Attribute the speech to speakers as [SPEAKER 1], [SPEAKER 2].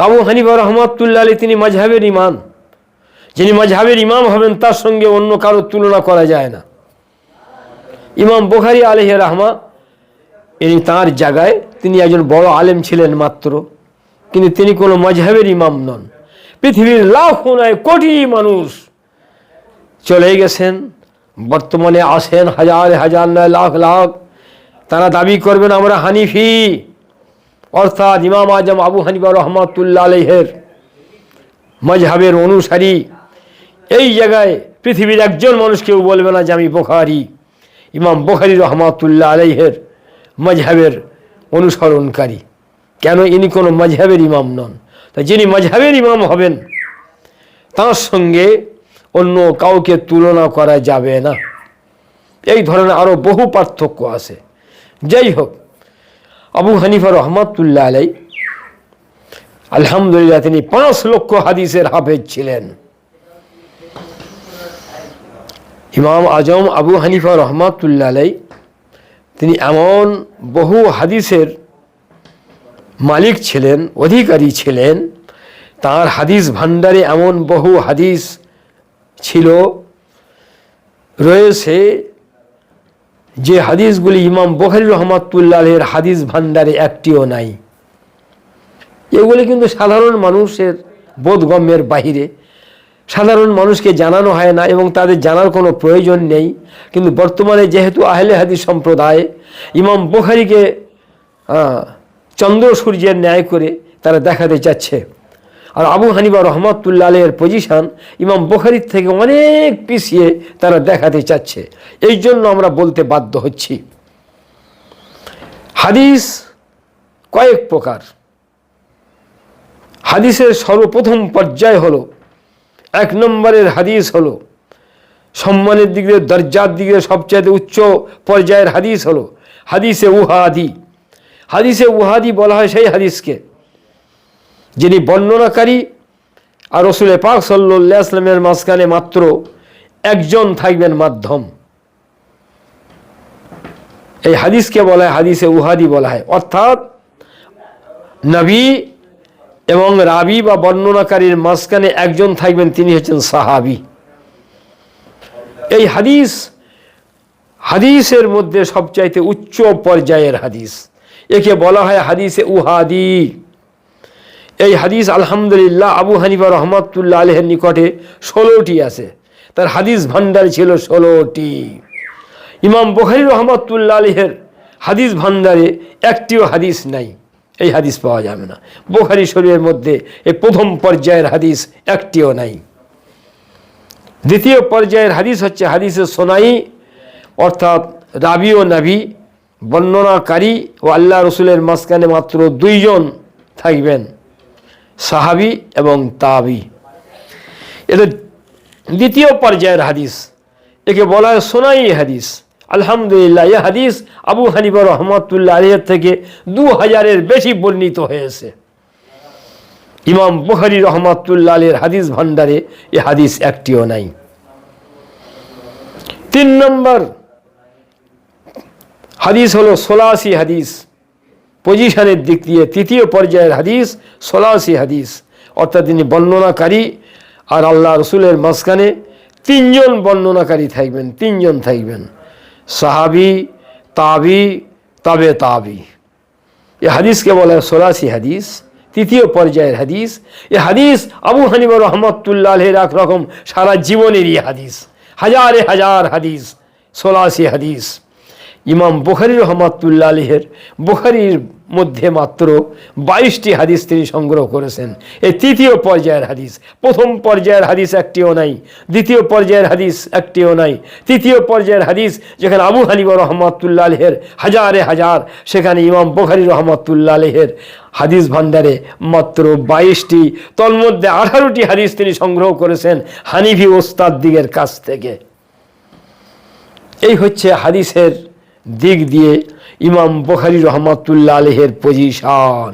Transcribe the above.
[SPEAKER 1] তাবু হানিফা রহমতুল্লাহ আলী তিনি মাঝহাবের ইমাম। যিনি মাঝহাবের ইমাম হবেন, তার সঙ্গে অন্য কারোর তুলনা করা যায় না। ইমাম বোখারি আলহ রহমা, ইনি তাঁর জায়গায় তিনি একজন বড় আলেম ছিলেন মাত্র। কিন্তু তিনি কোনো মাঝহাবের ইমাম নন। পৃথিবীর লাখ নয় কোটি মানুষ চলে গেছেন, বর্তমানে আসেন হাজার হাজার নয় লাখ লাখ। তারা দাবি করবেন, আমরা হানিফি। অর্থাৎ ইমাম আজম আবু হানিবা রহমতুল্লাহ আলহের মজহাবের অনুসারী। এই জায়গায় পৃথিবীর একজন মানুষ কেউ বলবে না যে আমি বোখারি। ইমাম বোখারি রহমাতুল্লাহ আলাইহের মজহাবের অনুসরণকারী। কেন ইনি কোনো মজহাবের ইমাম নন? তা যিনি মজহাবের ইমাম হবেন, তার সঙ্গে অন্য কাউকে তুলনা করা যাবে না। এই ধরনের আরও বহু পার্থক্য আছে। যাই হোক আবু হানিফা রহমাতুল্লাহ আলাই আলহামদুলিল্লাহ, তিনি পাঁচ লক্ষ হাদিসের হাফেজ ছিলেন। ইমাম আজম আবু হানিফা রহমাতুল্লাহ আলাই তিনি এমন বহু হাদিসের মালিক ছিলেন, অধিকারী ছিলেন। তার হাদিস ভাণ্ডারে এমন বহু হাদিস ছিল, রয়েছে যে হাদিসগুলি ইমাম বখারি রহমাতুল্লাহের হাদিস ভাণ্ডারে একটিও নাই। এগুলি কিন্তু সাধারণ মানুষের বোধগম্যের বাহিরে। সাধারণ মানুষকে জানানো হয় না এবং তাদের জানার কোনো প্রয়োজন নেই। কিন্তু বর্তমানে যেহেতু আহলে হাদিস সম্প্রদায়, ইমাম বোখারিকে চন্দ্র সূর্যের ন্যায় করে তারা দেখাতে চাচ্ছে। আর আবু হানিবা রহমতুল্লাহ আলের পজিশান ইমাম বোখারির থেকে অনেক পিছিয়ে তারা দেখাতে চাচ্ছে। এই জন্য আমরা বলতে বাধ্য হচ্ছি। হাদিস কয়েক প্রকার। হাদিসের সর্বপ্রথম পর্যায় হলো, এক নম্বরের হাদিস হলো, সম্মানের দিক, দরজার দিক সবচেয়ে উচ্চ পর্যায়ের হাদিস হলো, হাদিসে উহাদি। হাদিসে উহাদি বলা হয় সেই হাদিসকে। যিনি বর্ণনাকারী আর রসুল পাক সাল্লা আসলামের মাঝখানে মাত্র একজন থাকবেন মাধ্যম। এই হাদিসকে বলা হয়, হাদিসে উহাদি বলা হয়। অর্থাৎ নবী এবং রাবি বা বর্ণনাকারীর মাঝখানে একজন থাকবেন, তিনি হচ্ছেন সাহাবি। এই হাদিস হাদিসের মধ্যে সবচাইতে উচ্চ পর্যায়ের হাদিস। একে বলা হয় হাদিসে উহাদি। এই হাদিস, আলহামদুলিল্লাহ, আবু হানিফা রহমতুল্লাহ আলহের নিকটে ষোলোটি আছে। তার হাদিস ভান্ডার ছিল ষোলোটি। ইমাম বখারি রহমতুল্লাহ আলহের হাদিস ভান্ডারে একটিও হাদিস নাই। এই হাদিস পাওয়া যাবে না। বোখারি শরীরের মধ্যে এই প্রথম পর্যায়ের হাদিস একটিও নাই। দ্বিতীয় পর্যায়ের হাদিস হচ্ছে হাদিসের সোনাই, অর্থাৎ রাবি ও নাভি বর্ণনাকারী ও আল্লাহ রসুলের মাঝখানে মাত্র দুইজন থাকবেন। সাহাবি এবং তাবি। এদের দ্বিতীয় পর্যায়ের হাদিস, একে বলা হয় সোনাই হাদিস। আলহামদুলিল্লাহ, এ হাদিস আবু হানিফা রহমতুল্লাহ আলিয়ার থেকে দু হাজারের বেশি বর্ণিত হয়েছে। ইমাম বুখারি রহমতুল্লাহ আলীর হাদিস ভান্ডারে এ হাদিস একটিও নাই। তিন নম্বর হাদিস হলো সোলাসি হাদিস। পজিশনের দিক দিয়ে তৃতীয় পর্যায়ের হাদিস, সোলাসি হাদিস। অর্থাৎ তিনি বর্ণনাকারী আর আল্লাহ রসুলের মাঝখানে তিনজন বর্ণনাকারী থাকবেন, তিনজন থাকবেন। সাহাবি, তাবি, তবে তাবি। এ হাদিসকে বলা হয় সোলাসি হাদিস, তৃতীয় পর্যায়ের হাদিস। এ হাদিস আবু হানিবা এক রকম সারা জীবনেরই হাদিস। হাজারে হাজার হাদিস, সোলাসি হাদিস। ইমাম বুখারি রহমাতুল্লা আলহের বুখারির মধ্যে মাত্র বাইশটি হাদিস তিনি সংগ্রহ করেছেন। এই তৃতীয় পর্যায়ের হাদিস, প্রথম পর্যায়ের হাদিস একটিও নাই, দ্বিতীয় পর্যায়ের হাদিস একটিও নাই। তৃতীয় পর্যায়ের হাদিস যেখানে আবু হানিবা রহমাতুল্লা আলহের হাজারে হাজার, সেখানে ইমাম বুখারি রহমাতুল্লা আলহের হাদিস ভান্ডারে মাত্র বাইশটি। তন্মধ্যে আঠারোটি হাদিস তিনি সংগ্রহ করেছেন হানিফি ওস্তাদ দিগের কাছ থেকে। এই হচ্ছে হাদিসের দিক দিয়ে ইমাম বখারি রহমাতুল্লা আলহের পজিশন।